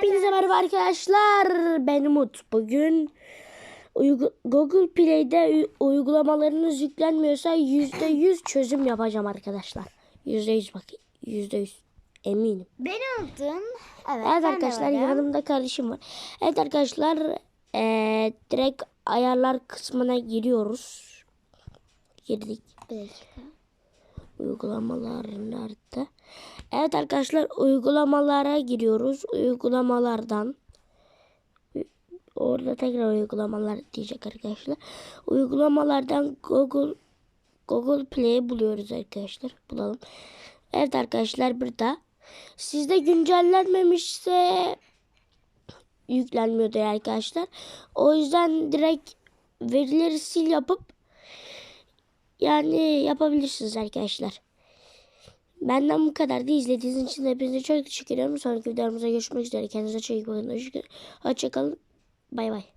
Hepinize merhaba arkadaşlar. Ben Umut. Bugün Google Play'de uygulamalarınız yüklenmiyorsa %100 çözüm yapacağım arkadaşlar. %100 bak. %100 eminim. Beni unuttun. Evet, Evet arkadaşlar yanımda kardeşim var. Evet arkadaşlar eee, direkt ayarlar kısmına giriyoruz. Girdik. Bir dakika. Uygulamalar nerede? Evet arkadaşlar uygulamalara giriyoruz. Uygulamalardan orada tekrar uygulamalar diyecek arkadaşlar. Uygulamalardan Google Google Play'i buluyoruz arkadaşlar. Bulalım. Evet arkadaşlar burada. Sizde güncellenmemişse yüklenmiyordu arkadaşlar. O yüzden direkt verileri sil yapıp yani yapabilirsiniz arkadaşlar. Benden bu kadar da izlediğiniz için hepinize çok teşekkür ederim. Sonraki videolarımızda görüşmek üzere. Kendinize çok iyi bakın. Hoşça- Hoşçakalın. Bay bay.